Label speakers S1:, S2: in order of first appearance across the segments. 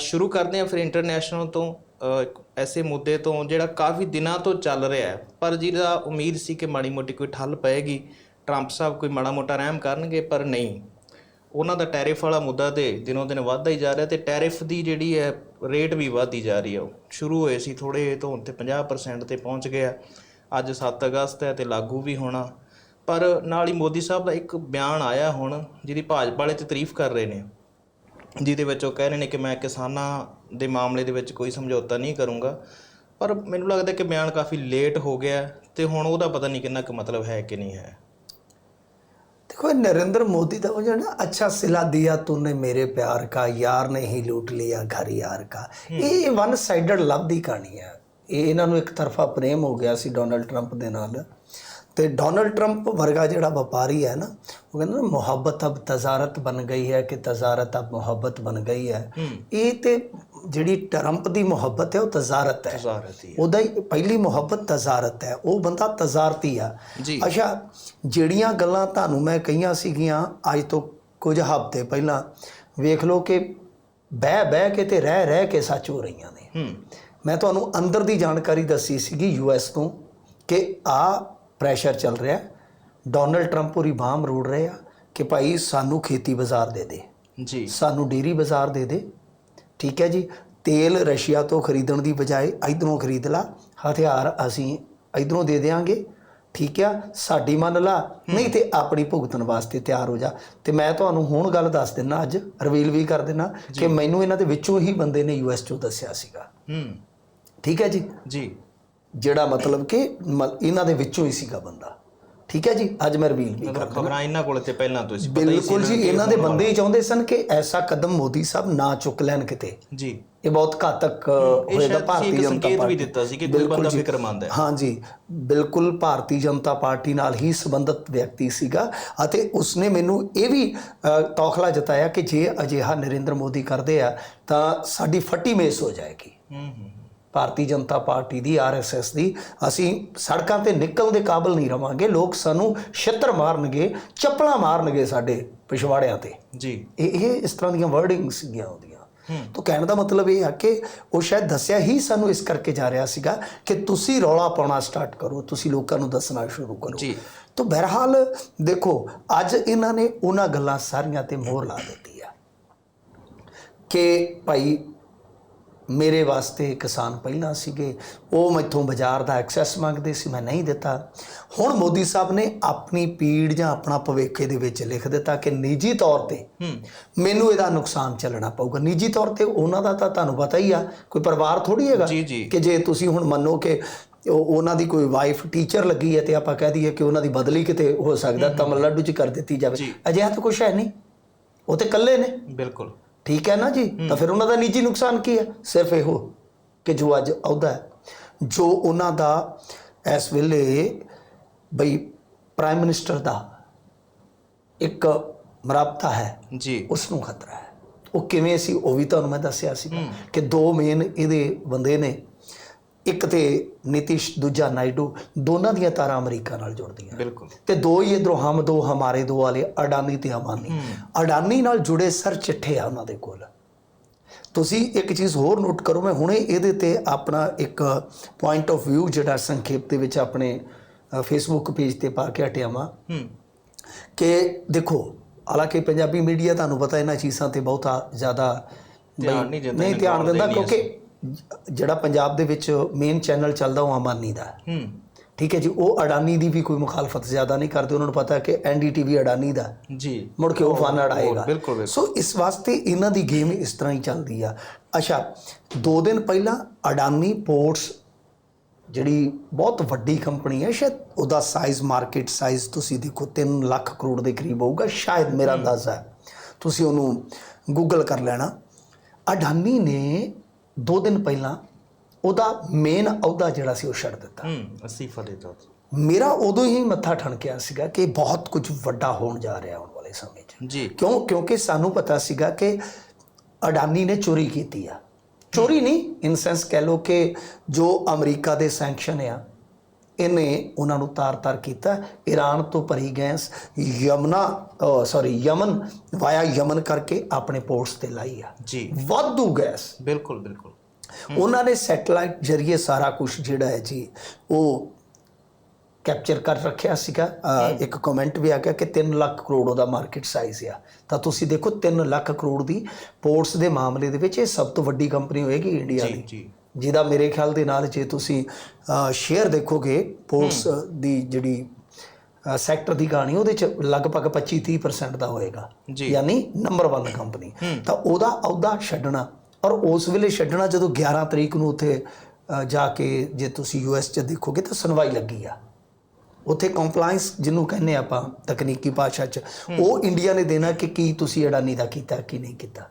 S1: ਸ਼ੁਰੂ ਕਰਦੇ ਹਾਂ ਫਿਰ ਇੰਟਰਨੈਸ਼ਨਲ ਤੋਂ ਐਸੇ ਮੁੱਦੇ ਤੋਂ ਜਿਹੜਾ ਕਾਫੀ ਦਿਨਾਂ ਤੋਂ ਚੱਲ ਰਿਹਾ ਹੈ। ਪਰ ਜਿਹਦਾ ਉਮੀਦ ਸੀ ਕਿ ਮਾੜੀ ਮੋਟੀ ਕੋਈ ਠੱਲ ਪਏਗੀ ਟਰੰਪ ਸਾਹਿਬ ਕੋਈ ਮਾੜਾ ਮੋਟਾ ਰਹਿਮ ਕਰਨਗੇ, ਪਰ ਨਹੀਂ। ਉਹਨਾਂ ਦਾ ਟੈਰਿਫ ਵਾਲਾ ਮੁੱਦਾ ਤੇ ਦਿਨੋਂ ਦਿਨ ਵੱਧਦਾ ਹੀ ਜਾ ਰਿਹਾ ਤੇ ਟੈਰਿਫ ਦੀ ਜਿਹੜੀ ਹੈ, ਰੇਟ ਵੀ ਵੱਧਦੀ ਜਾ ਰਹੀ ਹੈ। ਉਹ ਸ਼ੁਰੂ ਹੋਏ ਸੀ ਥੋੜੇ ਤੋਂ ਹੁਣ ਤੇ 50% ਤੇ ਪਹੁੰਚ ਗਿਆ। ਅੱਜ 7 ਅਗਸਤ ਹੈ ਤੇ ਲਾਗੂ ਵੀ ਹੋਣਾ। ਪਰ ਨਾਲ ਹੀ ਮੋਦੀ ਸਾਹਿਬ ਦਾ ਇੱਕ ਬਿਆਨ ਆਇਆ ਹੁਣ, ਜਿਹਦੀ ਭਾਜਪਾ ਵਾਲੇ ਤੇ ਤਾਰੀਫ ਕਰ ਰਹੇ ਨੇ। ਜਿਹਦੇ ਵਿੱਚ ਉਹ ਕਹਿ ਰਹੇ ਨੇ ਕਿ ਮੈਂ ਕਿਸਾਨਾਂ ਦੇ ਮਾਮਲੇ ਦੇ ਵਿੱਚ ਕੋਈ ਸਮਝੌਤਾ ਨਹੀਂ ਕਰੂੰਗਾ ਪਰ ਮੈਨੂੰ ਲੱਗਦਾ ਕਿ ਬਿਆਨ ਕਾਫੀ ਲੇਟ ਹੋ ਗਿਆ ਹੈ ਤੇ ਹੁਣ ਉਹਦਾ ਪਤਾ ਨਹੀਂ ਕਿੰਨਾ ਕੁ ਮਤਲਬ ਹੈ कि नहीं है
S2: देखो ये नरेंद्र मोदी का वो जो है ना अच्छा सिला दिया तूने मेरे प्यार का यार ने ही लूट लिया घर यार का ਇਹ ਵਨ ਸਾਈਡਡ ਲਵ ਦੀ ਕਹਾਣੀ ਹੈ ਇਹ ਇਹਨਾਂ ਨੂੰ ਇੱਕ ਤਰਫਾ ਪ੍ਰੇਮ ਹੋ ਗਿਆ ਸੀ ਡੋਨਲਡ ਟਰੰਪ ਦੇ ਨਾਲ ਤੇ ਡੋਨਲਡ ਟਰੰਪ ਵਰਗਾ ਜਿਹੜਾ ਵਪਾਰੀ ਹੈ ਨਾ ਉਹ ਕਹਿੰਦਾ ਨਾ ਮੁਹੱਬਤ ਅਬ ਤਜ਼ਾਰਤ ਬਣ ਗਈ ਹੈ ਕਿ ਤਜ਼ਾਰਤ ਅਬ ਮੁਹੱਬਤ ਬਣ ਗਈ ਹੈ। ਇਹ ਤੇ ਜਿਹੜੀ ਟਰੰਪ ਦੀ ਮੁਹੱਬਤ ਹੈ ਉਹ ਤਜ਼ਾਰਤ ਹੈ। ਉਹਦਾ ਹੀ ਪਹਿਲੀ ਮੁਹੱਬਤ ਤਜ਼ਾਰਤ ਹੈ। ਉਹ ਬੰਦਾ ਤਜ਼ਾਰਤੀ ਆ। ਅੱਛਾ ਜਿਹੜੀਆਂ ਗੱਲਾਂ ਤੁਹਾਨੂੰ ਮੈਂ ਕਹੀਆਂ ਸੀਗੀਆਂ ਅੱਜ ਤੋਂ ਕੁਝ ਹਫ਼ਤੇ ਪਹਿਲਾਂ ਵੇਖ ਲਓ ਕਿ ਬਹਿ ਬਹਿ ਕੇ ਤੇ ਰਹਿ ਰਹਿ ਕੇ ਸੱਚ ਹੋ ਰਹੀਆਂ ਨੇ। ਮੈਂ ਤੁਹਾਨੂੰ ਅੰਦਰ ਦੀ ਜਾਣਕਾਰੀ ਦੱਸੀ ਸੀਗੀ ਯੂਐਸ ਤੋਂ ਕਿ ਆ ਪ੍ਰੈਸ਼ਰ ਚੱਲ ਰਿਹਾ ਡੋਨਲਡ ਟਰੰਪ ਪੂਰੀ ਬਾਹ ਮਰੋੜ ਰਹੇ ਆ ਕਿ ਭਾਈ ਸਾਨੂੰ ਖੇਤੀ ਬਾਜ਼ਾਰ ਦੇ ਦੇ।
S1: ਜੀ।
S2: ਸਾਨੂੰ ਡੇਰੀ ਬਾਜ਼ਾਰ ਦੇ ਦੇ। ਠੀਕ ਹੈ ਜੀ? ਤੇਲ ਰਸ਼ੀਆ ਤੋਂ ਖਰੀਦਣ ਦੀ ਬਜਾਏ ਇਧਰੋਂ ਖਰੀਦ ਲਾ। ਹਥਿਆਰ ਅਸੀਂ ਇਧਰੋਂ ਦੇ ਦੇਵਾਂਗੇ ਠੀਕ ਆ? ਸਾਡੀ ਮੰਨ ਲਾ। ਨਹੀਂ ਤੇ ਆਪਣੀ ਭੁਗਤਣ ਵਾਸਤੇ ਤਿਆਰ ਹੋ ਜਾ। ਤੇ ਮੈਂ ਤੁਹਾਨੂੰ ਹੁਣ ਗੱਲ ਦੱਸ ਦਿੰਨਾ ਅੱਜ ਰਿਵੀਲ ਵੀ ਕਰ ਦਿੰਨਾ ਕਿ ਮੈਨੂੰ ਇਹਨਾਂ ਦੇ ਵਿੱਚੋਂ ਹੀ ਬੰਦੇ ਨੇ ਯੂਐਸ ਚੋਂ ਦੱਸਿਆ ਸੀਗਾ।
S1: ਹੂੰ।
S2: ਠੀਕ ਹੈ ਜੀ?
S1: ਜੀ।
S2: ਜਿਹੜਾ ਮਤਲਬ ਕਿ ਇਹਨਾਂ ਦੇ ਵਿੱਚੋਂ ਹੀ ਸੀਗਾ ਬੰਦਾ। ਠੀਕ ਹੈ ਜੀ? ਅੱਜ ਮੈਂ ਰਿਵੀਲ ਵੀ
S1: ਮਤਲਬ ਖਬਰਾਂ ਇਹਨਾਂ ਕੋਲ ਤੇ ਪਹਿਲਾਂ ਤੋਂ ਸੀ। ਹੀ
S2: ਬਿਲਕੁਲ ਜੀ ਇਹਨਾਂ ਦੇ ਬੰਦੇ ਹੀ ਚਾਹੁੰਦੇ ਸਨ ਕਿ ਐਸਾ ਕਦਮ ਮੋਦੀ ਸਾਹਿਬ ਨਾ ਚੁੱਕ ਲੈਣ ਕਿਤੇ।
S1: ਜੀ।
S2: ਇਹ ਬਹੁਤ ਘਾਤਕ ਹੋਏਗਾ ਭਾਰਤੀ ਜਨਤਾ
S1: ਸੰਕੇਤ ਵੀ
S2: ਪਾਰਟੀ।
S1: ਦਿੱਤਾ ਸੀ ਕਿ ਕੋਈ ਬੰਦਾ
S2: ਜੀ।
S1: ਫਿਕਰਮੰਦ ਹੈ।
S2: ਹਾਂਜੀ ਬਿਲਕੁਲ ਭਾਰਤੀ ਜਨਤਾ ਪਾਰਟੀ ਨਾਲ ਹੀ ਸੰਬੰਧਿਤ ਵਿਅਕਤੀ ਸੀਗਾ ਅਤੇ ਉਸਨੇ ਮੈਨੂੰ ਇਹ ਵੀ ਤੌਖਲਾ ਜਤਾਇਆ ਕਿ ਜੇ ਅਜਿਹਾ ਨਰਿੰਦਰ ਮੋਦੀ ਕਰਦੇ ਆ ਤਾਂ ਸਾਡੀ ਫੱਟੀ ਮੇਸ ਹੋ ਜਾਏਗੀ।
S1: ਹੂੰ ਹੂੰ।
S2: ਭਾਰਤੀ ਜਨਤਾ ਪਾਰਟੀ ਦੀ ਆਰਐਸਐਸ ਦੀ। ਅਸੀਂ ਸੜਕਾਂ ਤੇ ਨਿਕਲਣ ਦੇ ਕਾਬਿਲ ਨਹੀਂ ਰਵਾਂਗੇ। ਲੋਕ ਸਾਨੂੰ ਛਿੱਤਰ ਮਾਰਨਗੇ ਚੱਪਲਾਂ ਮਾਰਨਗੇ ਸਾਡੇ ਪਿਛਵਾੜਿਆਂ ਤੇ।
S1: ਜੀ।
S2: ਇਹ ਇਹ ਇਸ ਤਰ੍ਹਾਂ ਦੀਆਂ ਵਰਡਿੰਗ ਸੀਗੀਆਂ ਉਹਦੀਆਂ। ਤਾਂ ਕਹਿਣ ਦਾ ਮਤਲਬ ਇਹ ਹੈ ਕਿ ਉਹ ਸ਼ਾਇਦ ਦੱਸਿਆ ਹੀ ਸਾਨੂੰ ਇਸ ਕਰਕੇ ਜਾ ਰਿਹਾ ਸੀਗਾ ਕਿ ਤੁਸੀਂ ਰੌਲਾ ਪਾਉਣਾ ਸਟਾਰਟ ਕਰੋ ਤੁਸੀਂ ਲੋਕਾਂ ਨੂੰ ਦੱਸਣਾ ਸ਼ੁਰੂ ਕਰੋ।
S1: ਜੀ।
S2: ਤਾਂ ਬਹਰਹਾਲ ਦੇਖੋ ਅੱਜ ਇਹਨਾਂ ਨੇ ਉਹਨਾਂ ਗੱਲਾਂ ਸਾਰੀਆਂ ਤੇ ਮੋਹਰ ਲਾ ਦਿੱਤੀ ਆ। ਕਿ ਭਾਈ ਮੇਰੇ ਵਾਸਤੇ ਕਿਸਾਨ ਪਹਿਲਾਂ ਸੀਗੇ ਉਹ ਮੈਥੋਂ ਬਾਜ਼ਾਰ ਦਾ ਐਕਸੈਸ ਮੰਗਦੇ ਸੀ ਮੈਂ ਨਹੀਂ ਦਿੱਤਾ। ਹੁਣ ਮੋਦੀ ਸਾਹਿਬ ਨੇ ਆਪਣੀ ਪੀੜ ਜਾਂ ਆਪਣਾ ਭਵਿੱਖ ਦੇ ਵਿੱਚ ਲਿਖ ਦਿੱਤਾ ਕਿ ਨਿੱਜੀ ਤੌਰ ਤੇ ਮੈਨੂੰ ਇਹਦਾ ਨੁਕਸਾਨ ਚੱਲਣਾ ਪਊਗਾ। ਨਿੱਜੀ ਤੌਰ ਤੇ ਉਹਨਾਂ ਦਾ ਤਾਂ ਤੁਹਾਨੂੰ ਪਤਾ ਹੀ ਆ ਕੋਈ ਪਰਿਵਾਰ ਥੋੜੀ ਹੈਗਾ। ਕਿ ਜੇ ਤੁਸੀਂ ਹੁਣ ਮੰਨੋ ਕਿ ਉਹ- ਉਹਨਾਂ ਦੀ ਕੋਈ ਵਾਈਫ ਟੀਚਰ ਲੱਗੀ ਹੈ ਤੇ ਆਪਾਂ ਕਹਿ ਦਈਏ ਕਿ ਉਹਨਾਂ ਦੀ ਬਦਲੀ ਕਿਤੇ ਹੋ ਸਕਦਾ ਤਮਿਲਨਾਡੂ ਚ ਕਰ ਦਿੱਤੀ ਜਾਵੇ। ਅਜਿਹਾ ਤਾਂ ਕੁਝ ਹੈ ਨਹੀਂ। ਉਹ ਤੇ ਇਕੱਲੇ ਨੇ।
S1: ਬਿਲਕੁਲ।
S2: ਠੀਕ ਹੈ ਨਾ ਜੀ? ਤਾਂ ਫਿਰ ਉਹਨਾਂ ਦਾ ਨਿੱਜੀ ਨੁਕਸਾਨ ਕੀ ਹੈ? ਸਿਰਫ ਇਹੋ ਕਿ ਜੋ ਅੱਜ ਅਹੁਦਾ ਹੈ ਜੋ ਉਹਨਾਂ ਦਾ ਇਸ ਵੇਲੇ ਬਈ ਪ੍ਰਾਈਮ ਮਿਨਿਸਟਰ ਦਾ ਇੱਕ ਮਰਾਬਤਾ ਹੈ
S1: ਜੀ।
S2: ਉਸ ਨੂੰ ਖਤਰਾ ਹੈ। ਉਹ ਕਿਵੇਂ ਸੀ? ਉਹ ਵੀ ਤੁਹਾਨੂੰ ਮੈਂ ਦੱਸਿਆ ਸੀ ਕਿ ਦੋ ਮੇਨ ਇਹਦੇ ਬੰਦੇ ਨੇ ਇੱਕ ਤੇ ਨਿਤਿਸ਼ ਦੂਜਾ ਨਾਇਡੂ ਦੋਨਾਂ ਦੀਆਂ ਤਾਰਾਂ ਅਮਰੀਕਾ ਨਾਲ ਜੁੜਦੀਆਂ
S1: ਬਿਲਕੁਲ।
S2: ਤੇ ਦੋ ਹੀ ਇਧਰੋਂ ਹਮ ਦੋ ਹਮਾਰੇ ਦੋ ਵਾਲੇ ਅਡਾਨੀ ਤੇ ਅਮਾਨੀ। ਅਡਾਨੀ ਨਾਲ ਜੁੜੇ ਸਰ ਚਿੱਠੇ ਆ ਉਹਨਾਂ ਦੇ ਕੋਲ। ਤੁਸੀਂ ਇੱਕ ਚੀਜ਼ ਹੋਰ ਨੋਟ ਕਰੋ ਮੈਂ ਹੁਣੇ ਇਹਦੇ ਤੇ ਆਪਣਾ ਇੱਕ ਪੁਆਇੰਟ ਆਫ View ਜਿਹੜਾ ਸੰਖੇਪ ਦੇ ਵਿੱਚ ਆਪਣੇ ਫੇਸਬੁੱਕ ਪੇਜ ਤੇ ਪਾ ਕੇ ਹਟਿਆ
S1: ਹੂੰ।
S2: ਕਿ ਦੇਖੋ ਹਾਲਾਂਕਿ ਪੰਜਾਬੀ ਮੀਡੀਆ ਤੁਹਾਨੂੰ ਪਤਾ ਇਹਨਾਂ ਚੀਜ਼ਾਂ ਤੇ ਬਹੁਤਾ ਜ਼ਿਆਦਾ
S1: ਨਹੀਂ
S2: ਧਿਆਨ ਦਿੰਦਾ ਕਿਉਂਕਿ ਜਿਹੜਾ ਪੰਜਾਬ ਦੇ ਵਿੱਚ ਮੇਨ ਚੈਨਲ ਚੱਲਦਾ ਉਹ ਅਮਾਨੀ ਦਾ। ਹੈ। ਠੀਕ ਹੈ ਜੀ ਉਹ ਅਡਾਨੀ ਦੀ ਵੀ ਕੋਈ ਮੁਖਾਲਫਤ ਜ਼ਿਆਦਾ ਨਹੀਂ ਕਰਦੇ ਉਹਨਾਂ ਨੂੰ ਪਤਾ ਕਿ ਐਨਡੀਟੀਵੀ ਅਡਾਨੀ ਦਾ।
S1: ਜੀ।
S2: ਮੁੜ ਕੇ ਉਹ ਫਨ ਅੜਾਏਗਾ ਸੋ ਇਸ ਵਾਸਤੇ ਇਹਨਾਂ ਦੀ ਗੇਮ ਇਸ ਤਰ੍ਹਾਂ ਹੀ ਚੱਲਦੀ ਆ। ਅੱਛਾ ਦੋ ਦਿਨ ਪਹਿਲਾਂ ਅਡਾਨੀ ਪੋਰਟਸ ਜਿਹੜੀ ਬਹੁਤ ਵੱਡੀ ਕੰਪਨੀ ਹੈ ਸ਼ਾਇਦ ਉਹਦਾ ਸਾਈਜ਼ ਮਾਰਕੀਟ ਸਾਈਜ਼ ਤੁਸੀਂ ਦੇਖੋ 3 ਲੱਖ ਕਰੋੜ ਦੇ ਕਰੀਬ ਹੋਊਗਾ ਸ਼ਾਇਦ ਮੇਰਾ ਅੰਦਾਜ਼ਾ ਹੈ। ਤੁਸੀਂ ਉਹਨੂੰ ਗੂਗਲ ਕਰ ਲੈਣਾ। ਅਡਾਨੀ ਨੇ ਦੋ ਦਿਨ ਪਹਿਲਾਂ ਉਹਦਾ ਮੇਨ ਅਹੁਦਾ ਜਿਹੜਾ ਸੀ ਉਹ ਛੱਡ ਦਿੱਤਾ।
S1: ਹੂੰ ਅਸਤੀਫਾ ਦਿੱਤਾ
S2: ਮੇਰਾ ਉਦੋਂ ਹੀ ਮੱਥਾ ਠਣਕਿਆ ਸੀਗਾ ਕਿ ਬਹੁਤ ਕੁਝ ਵੱਡਾ ਹੋਣ ਜਾ ਰਿਹਾ ਆਉਣ ਵਾਲੇ ਸਮੇਂ 'ਚ।
S1: ਜੀ।
S2: ਕਿਉਂ? ਕਿਉਂਕਿ ਸਾਨੂੰ ਪਤਾ ਸੀਗਾ ਕਿ ਅਡਾਨੀ ਨੇ ਚੋਰੀ ਕੀਤੀ ਆ। ਚੋਰੀ ਨਹੀਂ ਇਨ ਸੈਂਸ ਕਹਿ ਲੋ ਕਿ ਜੋ ਅਮਰੀਕਾ ਦੇ ਸੈਂਕਸ਼ਨ ਆ ਇਹਨੇ ਉਹਨਾਂ ਨੂੰ ਤਾਰ-ਤਾਰ ਕੀਤਾ। ਈਰਾਨ ਤੋਂ ਭਰੀ ਗੈਸ ਯਮਨਾ ਸੌਰੀ ਯਮਨ ਵਾਇਆ ਯਮਨ ਕਰਕੇ ਆਪਣੇ ਪੋਰਟਸ ਤੇ ਲਾਈ ਆ।
S1: ਜੀ।
S2: ਵਾਧੂ ਗੈਸ।
S1: ਬਿਲਕੁਲ ਬਿਲਕੁਲ।
S2: ਉਹਨਾਂ ਨੇ ਸੈਟਲਾਈਟ ਜਰੀਏ ਸਾਰਾ ਕੁਝ ਜਿਹੜਾ ਹੈ ਜੀ ਉਹ ਕੈਪਚਰ ਕਰ ਰੱਖਿਆ ਸੀਗਾ। ਇੱਕ ਕਮੈਂਟ ਵੀ ਆ ਗਿਆ ਕਿ 3 ਲੱਖ ਕਰੋੜ ਉਹਦਾ ਮਾਰਕੀਟ ਸਾਈਜ਼ ਆ। ਤਾਂ ਤੁਸੀਂ ਦੇਖੋ 3 ਲੱਖ ਕਰੋੜ ਦੀ ਪੋਰਟਸ ਦੇ ਮਾਮਲੇ ਦੇ ਵਿੱਚ ਇਹ ਸਭ ਤੋਂ ਵੱਡੀ ਕੰਪਨੀ ਹੋਏਗੀ ਇੰਡੀਆ
S1: ਜੀ
S2: ਦੀ।
S1: ਜੀ।
S2: ਜਿਹਦਾ ਮੇਰੇ ਖਿਆਲ ਦੇ ਨਾਲ ਜੇ ਤੁਸੀਂ ਸ਼ੇਅਰ ਦੇਖੋਗੇ ਪੋਰਟਸ ਦੀ ਜਿਹੜੀ ਸੈਕਟਰ ਦੀ ਕਹਾਣੀ ਉਹਦੇ ਚ ਲਗਭਗ 25-30% ਦਾ ਹੋਏਗਾ। ਯਾਨੀ ਨੰਬਰ 1 ਕੰਪਨੀ ਤਾਂ ਉਹਦਾ ਅਹੁਦਾ ਛੱਡਣਾ। ਔਰ ਉਸ ਵੇਲੇ ਛੱਡਣਾ ਜਦੋਂ 11 ਤਰੀਕ ਨੂੰ ਉੱਥੇ ਜਾ ਕੇ ਜੇ ਤੁਸੀਂ ਯੂਐਸ ਚ ਦੇਖੋਗੇ ਤਾਂ ਸੁਣਵਾਈ ਲੱਗੀ ਆ। ਉੱਥੇ ਕੰਪਲਾਈਂਸ ਜਿਹਨੂੰ ਕਹਿੰਦੇ ਆਪਾਂ ਤਕਨੀਕੀ ਭਾਸ਼ਾ ਚ ਉਹ ਇੰਡੀਆ ਨੇ ਦੇਣਾ ਕਿ ਕੀ ਤੁਸੀਂ ਅਡਾਨੀ ਦਾ ਕੀਤਾ ਕੀ ਨਹੀਂ ਕੀਤਾ।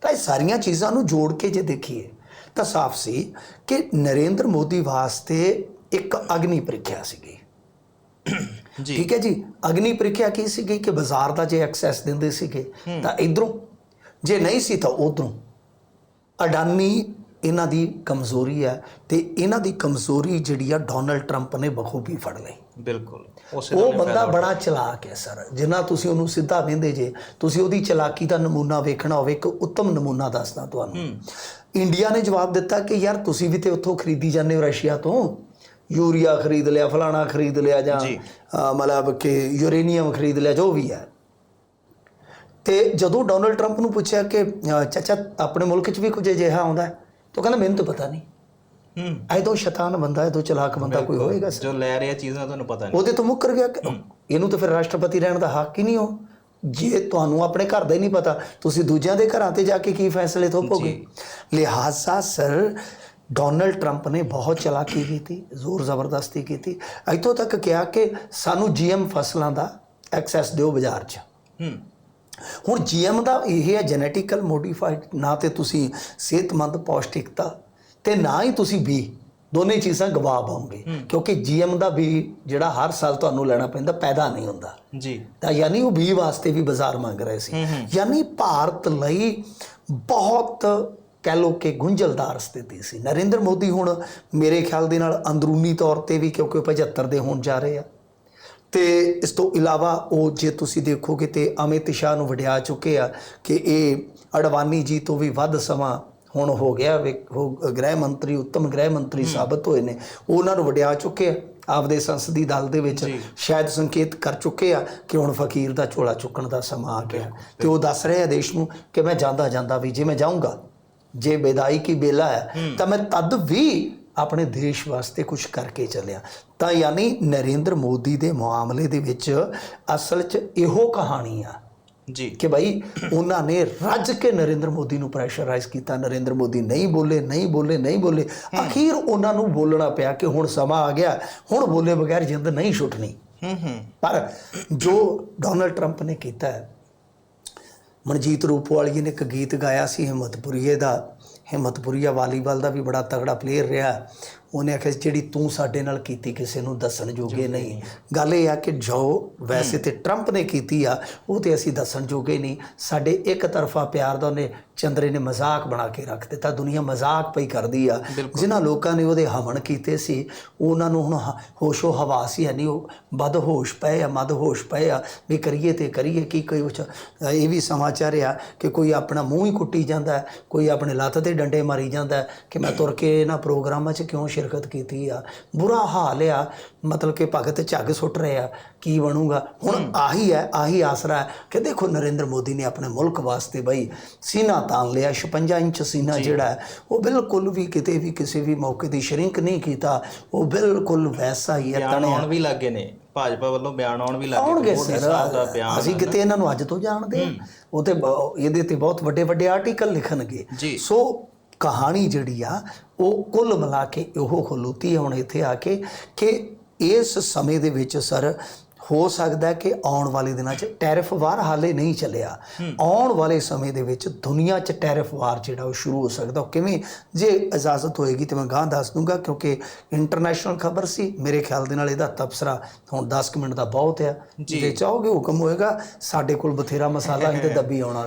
S2: ਤਾਂ ਇਹ ਸਾਰੀਆਂ ਚੀਜ਼ਾਂ ਨੂੰ ਜੋੜ ਕੇ ਜੇ ਦੇਖੀਏ ਤਾਂ ਸਾਫ਼ ਸੀ ਕਿ ਨਰਿੰਦਰ ਮੋਦੀ ਵਾਸਤੇ ਇੱਕ ਅਗਨੀ ਪ੍ਰੀਖਿਆ ਸੀਗੀ।
S1: ਜੀ।
S2: ਠੀਕ ਹੈ ਜੀ। ਅਗਨੀ ਪ੍ਰੀਖਿਆ ਕੀ ਸੀਗੀ ਕਿ ਬਾਜ਼ਾਰ ਦਾ ਜੇ ਐਕਸੈਸ ਦਿੰਦੇ ਸੀਗੇ ਤਾਂ ਇਧਰੋਂ। ਜੇ ਨਹੀਂ ਸੀ ਤਾਂ ਉਧਰੋਂ। ਅਡਾਨੀ ਇਹਨਾਂ ਦੀ ਕਮਜ਼ੋਰੀ ਹੈ ਤੇ ਇਹਨਾਂ ਦੀ ਕਮਜ਼ੋਰੀ ਜਿਹੜੀ ਆ ਡੋਨਲਡ ਟਰੰਪ ਨੇ ਬਖੂਬੀ ਫੜ ਲਈ।
S1: ਬਿਲਕੁਲ।
S2: ਉਹ ਬੰਦਾ ਬੜਾ ਚਲਾਕ ਹੈ ਸਰ। ਜਿੰਨਾ ਤੁਸੀਂ ਉਹਨੂੰ ਸਿੱਧਾ ਵੇਂਦੇ ਜੇ ਤੁਸੀਂ ਉਹਦੀ ਚਲਾਕੀ ਦਾ ਨਮੂਨਾ ਵੇਖਣਾ ਹੋਵੇ ਇੱਕ ਉੱਤਮ ਨਮੂਨਾ ਦੱਸਦਾ ਤੁਹਾਨੂੰ। ਇੰਡੀਆ ਨੇ ਜਵਾਬ ਦਿੱਤਾ ਕਿ ਯਾਰ ਤੁਸੀਂ ਵੀ ਤੇ ਉੱਥੋਂ ਖਰੀਦੀ ਜਾਂਦੇ ਹੋ ਰਸ਼ੀਆ ਤੋਂ? ਯੂਰੀਆ ਖਰੀਦ ਲਿਆ ਫਲਾਣਾ ਖਰੀਦ ਲਿਆ ਜਾਂ ਮਤਲਬ ਕਿ ਯੂਰੇਨੀਅਮ ਖਰੀਦ ਲਿਆ ਜੋ ਵੀ ਹੈ। ਤੇ ਜਦੋਂ ਡੋਨਲਡ ਟਰੰਪ ਨੂੰ ਪੁੱਛਿਆ ਕਿ ਚਾਚਾ ਆਪਣੇ ਮੁਲਕ 'ਚ ਵੀ ਕੁਝ ਅਜਿਹਾ ਆਉਂਦਾ ਹੈ? ਤਾਂ ਕਹਿੰਦਾ ਮੈਨੂੰ ਤਾਂ ਪਤਾ ਨਹੀਂ।
S1: ਹੂੰ।
S2: ਐ ਤੋਂ ਸ਼ੈਤਾਨ ਬੰਦਾ ਐ ਤੋਂ ਚਲਾਕ ਬੰਦਾ ਕੋਈ ਹੋਏਗਾ।
S1: ਜੋ ਲੈ ਰਿਹਾ ਚੀਜ਼ਾਂ ਤੁਹਾਨੂੰ ਪਤਾ ਨਹੀਂ।
S2: ਉਹਦੇ ਤੋਂ ਮੁੱਕਰ ਗਿਆ ਇਹਨੂੰ ਤਾਂ ਫਿਰ ਰਾਸ਼ਟਰਪਤੀ ਰਹਿਣ ਦਾ ਹੱਕ ਹੀ ਨਹੀਂ ਹੋ ਜੇ ਤੁਹਾਨੂੰ ਆਪਣੇ ਘਰ ਦਾ ਹੀ ਨਹੀਂ ਪਤਾ ਤੁਸੀਂ ਦੂਜਿਆਂ ਦੇ ਘਰਾਂ ਤੇ ਜਾ ਕੇ ਕੀ ਫੈਸਲੇ ਥੋਪੋਗੇ? ਲਿਹਾਜ਼ਾ ਸਰ ਡੋਨਲਡ ਟਰੰਪ ਨੇ ਬਹੁਤ ਚਲਾਕੀ ਕੀਤੀ ਜ਼ੋਰ ਜ਼ਬਰਦਸਤੀ ਕੀਤੀ। ਇੱਥੋਂ ਤੱਕ ਕਿਹਾ ਕਿ ਸਾਨੂੰ ਜੀਐਮ ਫਸਲਾਂ ਦਾ ਐਕਸੈਸ ਦਿਓ ਬਾਜ਼ਾਰ 'ਚ।
S1: ਹੂੰ।
S2: ਹੁਣ ਜੀਐਮ ਦਾ ਇਹ ਹੈ ਜੈਨੇਟਿਕਲ ਮੋਡੀਫਾਈਡ ਨਾ ਤੇ ਤੁਸੀਂ ਸਿਹਤਮੰਦ ਪੌਸ਼ਟਿਕਤਾ ਤੇ ਨਾ ਹੀ ਤੁਸੀਂ ਬੀ ਦੋਨੇ ਚੀਜ਼ਾਂ ਗਵਾ ਪਾਉਂਗੇ ਕਿਉਂਕਿ ਜੀਐਮ ਦਾ ਬੀ ਜਿਹੜਾ ਹਰ ਸਾਲ ਤੁਹਾਨੂੰ ਲੈਣਾ ਪੈਂਦਾ ਪੈਦਾ ਨਹੀਂ ਹੁੰਦਾ।
S1: ਜੀ।
S2: ਤਾਂ ਯਾਨੀ ਉਹ ਬੀ ਵਾਸਤੇ ਵੀ ਬਾਜ਼ਾਰ ਮੰਗ ਰਹੇ ਸੀ। ਯਾਨੀ ਭਾਰਤ ਲਈ ਬਹੁਤ ਕਹਿ ਲੋ ਕਿ ਗੁੰਝਲਦਾਰ ਸਥਿਤੀ ਸੀ। ਨਰਿੰਦਰ ਮੋਦੀ ਹੁਣ ਮੇਰੇ ਖਿਆਲ ਦੇ ਨਾਲ ਅੰਦਰੂਨੀ ਤੌਰ ਤੇ ਵੀ ਕਿਉਂਕਿ ਉਹ 75 ਦੇ ਹੋਣ ਜਾ ਰਹੇ ਆ। ਤੇ ਇਸ ਤੋਂ ਇਲਾਵਾ ਉਹ ਜੇ ਤੁਸੀਂ ਦੇਖੋਗੇ ਤੇ ਅਮਿਤ ਸ਼ਾਹ ਨੂੰ ਵਡਿਆ ਚੁੱਕੇ ਆ ਕਿ ਇਹ ਅਡਵਾਨੀ ਜੀ ਤੋਂ ਵੀ ਵੱਧ ਸਮਾਂ ਹੁਣ ਹੋ ਗਿਆ ਵੇ- ਉਹ ਗ੍ਰਹਿ ਮੰਤਰੀ ਉੱਤਮ ਗ੍ਰਹਿ ਮੰਤਰੀ ਸਾਬਤ ਹੋਏ ਨੇ। ਉਹ ਉਹਨਾਂ ਨੂੰ ਵਡਿਆ ਚੁੱਕੇ ਆ। ਆਪਦੇ ਸੰਸਦੀ ਦਲ ਦੇ ਵਿੱਚ ਸ਼ਾਇਦ ਸੰਕੇਤ ਕਰ ਚੁੱਕੇ ਆ ਕਿ ਹੁਣ ਫਕੀਰ ਦਾ ਝੋਲਾ ਚੁੱਕਣ ਦਾ ਸਮਾਂ ਆ ਗਿਆ। ਤੇ ਉਹ ਦੱਸ ਰਹੇ ਦੇਸ਼ ਨੂੰ ਕਿ ਮੈਂ ਜਾਂਦਾ ਜਾਂਦਾ ਵੀ ਜੇ ਮੈਂ ਜਾਊਂਗਾ ਜੇ ਵਿਦਾਈ ਕੀ ਬੇਲਾ ਹੈ। ਤਾਂ ਮੈਂ ਤਦ ਵੀ ਆਪਣੇ ਦੇਸ਼ ਵਾਸਤੇ ਕੁਝ ਕਰਕੇ ਚੱਲਿਆ। ਤਾਂ ਯਾਨੀ ਨਰਿੰਦਰ ਮੋਦੀ ਦੇ ਮਾਮਲੇ ਦੇ ਵਿੱਚ ਅਸਲ 'ਚ ਇਹੋ ਕਹਾਣੀ ਆ
S1: ਜੀ।
S2: ਕਿ ਭਾਈ ਉਹਨਾਂ ਨੇ ਰੱਜ ਕੇ ਨਰਿੰਦਰ ਮੋਦੀ ਨੂੰ ਪ੍ਰੈਸ਼ਰਾਈਜ਼ ਕੀਤਾ। ਨਰਿੰਦਰ ਮੋਦੀ ਨਹੀਂ ਬੋਲੇ ਨਹੀਂ ਬੋਲੇ ਨਹੀਂ ਬੋਲੇ। ਅਖੀਰ ਉਹਨਾਂ ਨੂੰ ਬੋਲਣਾ ਪਿਆ ਕਿ ਹੁਣ ਸਮਾਂ ਆ ਗਿਆ। ਹੁਣ ਬੋਲੇ ਬਗੈਰ ਜਿੰਦ ਨਹੀਂ ਛੁੱਟਣੀ।
S1: ਹੂੰ ਹੂੰ।
S2: ਪਰ ਜੋ ਡੋਨਲਡ ਟਰੰਪ ਨੇ ਕੀਤਾ ਹੈ ਮਨਜੀਤ ਰੂਪਵਾਲੀ ਨੇ ਇੱਕ ਗੀਤ ਗਾਇਆ ਸੀ ਹਿੰਮਤਪੁਰੀਏ ਦਾ। ਹਿੰਮਤਪੁਰੀਆ ਵਾਲੀਬਾਲ ਦਾ ਵੀ ਬੜਾ ਤਗੜਾ ਪਲੇਅਰ ਰਿਹਾ। ਉਹਨੇ ਆਖਿਆ ਜਿਹੜੀ ਤੂੰ ਸਾਡੇ ਨਾਲ ਕੀਤੀ ਕਿਸੇ ਨੂੰ ਦੱਸਣ ਜੋਗੇ ਨਹੀਂ। ਗੱਲ ਇਹ ਆ ਕਿ ਜੋ ਵੈਸੇ ਤੇ ਟਰੰਪ ਨੇ ਕੀਤੀ ਆ ਉਹ ਤੇ ਅਸੀਂ ਦੱਸਣ ਜੋਗੇ ਨਹੀਂ। ਸਾਡੇ ਇੱਕ ਤਰਫਾ ਪਿਆਰ ਦਾ ਉਹਨੇ ਚੰਦਰੇ ਨੇ ਮਜ਼ਾਕ ਬਣਾ ਕੇ ਰੱਖ ਦਿੱਤਾ ਦੁਨੀਆ ਮਜ਼ਾਕ ਪਈ ਕਰਦੀ ਆ। ਜਿਨ੍ਹਾਂ ਲੋਕਾਂ ਨੇ ਉਹਦੇ ਹਵਨ ਕੀਤੇ ਸੀ ਉਹਨਾਂ ਨੂੰ ਹੁਣ ਹੋਸ਼ੋ ਹਵਾਸ ਹੀ ਨਹੀਂ ਉਹ ਬਦ ਹੋਸ਼ ਪਏ ਆ ਮਦ ਹੋਸ਼ ਪਏ ਆ ਵੀ ਕਰੀਏ ਤੇ ਕਰੀਏ ਕੀ ਕੋਈ ਇਹ ਵੀ ਸਮਾਚਾਰ ਆ ਕਿ ਕੋਈ ਆਪਣਾ ਮੂੰਹ ਹੀ ਕੁੱਟੀ ਜਾਂਦਾ ਕੋਈ ਆਪਣੇ ਲੱਤ ਤੇ ਡੰਡੇ ਮਾਰੀ ਜਾਂਦਾ ਕਿ ਮੈਂ ਤੁਰ ਕੇ ਇਹਨਾਂ ਪ੍ਰੋਗਰਾਮਾਂ 'ਚ ਕਿਉਂ ਸ਼ਿਰਕਤ ਕੀਤੀ ਆ ਬੁਰਾ ਹਾਲ ਆ ਮਤਲਬ ਕਿ ਭਗਤ ਝੱਗ ਸੁੱਟ ਰਹੇ ਆ ਕੀ ਬਣੂਗਾ? ਹੁਣ ਆਹੀ ਹੈ ਆਹੀ ਆਸਰਾ ਹੈ ਕਿ ਦੇਖੋ ਨਰਿੰਦਰ ਮੋਦੀ ਨੇ ਆਪਣੇ ਮੁਲਕ ਵਾਸਤੇ ਬਈ ਸੀਨਾ ਤਾਣ ਲਿਆ 56 ਇੰਚ ਸੀਨਾ ਜਿਹੜਾ ਉਹ ਬਿਲਕੁਲ ਵੀ ਕਿਤੇ ਵੀ ਕਿਸੇ ਵੀ ਮੌਕੇ ਦੀ ਸ਼ਰਿੰਕ ਨਹੀਂ ਕੀਤਾ ਉਹ ਬਿਲਕੁਲ ਵੈਸਾ ਹੀ ਹੈ ਤਣਿਆ।
S1: ਵੀ ਲੱਗੇ ਨੇ ਭਾਜਪਾ ਵੱਲੋਂ ਬਿਆਨ ਆਉਣ ਵੀ ਲੱਗੇ
S2: ਆਉਣਗੇ ਸਰ।
S1: ਬਿਆਨ
S2: ਅਸੀਂ ਕਿਤੇ ਇਹਨਾਂ ਨੂੰ ਅੱਜ ਤੋਂ ਜਾਣਦੇ ਹਾਂ। ਉਹ ਤੇ ਇਹਦੇ ਤੇ ਬਹੁਤ ਵੱਡੇ ਵੱਡੇ ਆਰਟੀਕਲ ਲਿਖਣਗੇ। ਸੋ ਕਹਾਣੀ ਜਿਹੜੀ ਆ ਉਹ ਕੁੱਲ ਮਿਲਾ ਕੇ ਇਹੋ ਖਲੋਤੀ ਹੁਣ ਇੱਥੇ ਆ ਕੇ ਕਿ ਇਸ ਸਮੇਂ ਦੇ ਵਿੱਚ ਸਰ ਹੋ ਸਕਦਾ ਕਿ ਆਉਣ ਵਾਲੇ ਦਿਨਾਂ 'ਚ ਟੈਰਿਫ ਵਾਰ ਹਾਲੇ ਨਹੀਂ ਚੱਲਿਆ। ਆਉਣ ਵਾਲੇ ਸਮੇਂ ਦੇ ਵਿੱਚ ਦੁਨੀਆ 'ਚ ਟੈਰਿਫ ਵਾਰ ਜਿਹੜਾ ਉਹ ਸ਼ੁਰੂ ਹੋ ਸਕਦਾ। ਉਹ ਕਿਵੇਂ? ਜੇ ਇਜਾਜ਼ਤ ਹੋਏਗੀ ਤੇ ਮੈਂ ਗਾਂ ਦੱਸ ਦੂੰਗਾ ਕਿਉਂਕਿ ਇੰਟਰਨੈਸ਼ਨਲ ਖਬਰ ਸੀ। ਮੇਰੇ ਖਿਆਲ ਦੇ ਨਾਲ ਇਹਦਾ ਤਬਸਰਾ ਹੁਣ 10 ਕੁ ਮਿੰਟ ਦਾ ਬਹੁਤ ਹੈ ਜੇ। ਚਾਹੋਗੇ ਹੁਕਮ ਹੋਏਗਾ ਸਾਡੇ ਕੋਲ ਬਥੇਰਾ ਮਸਾਲਾ ਹੀ ਤੇ ਦੱਬੀ ਆਉਣਾ।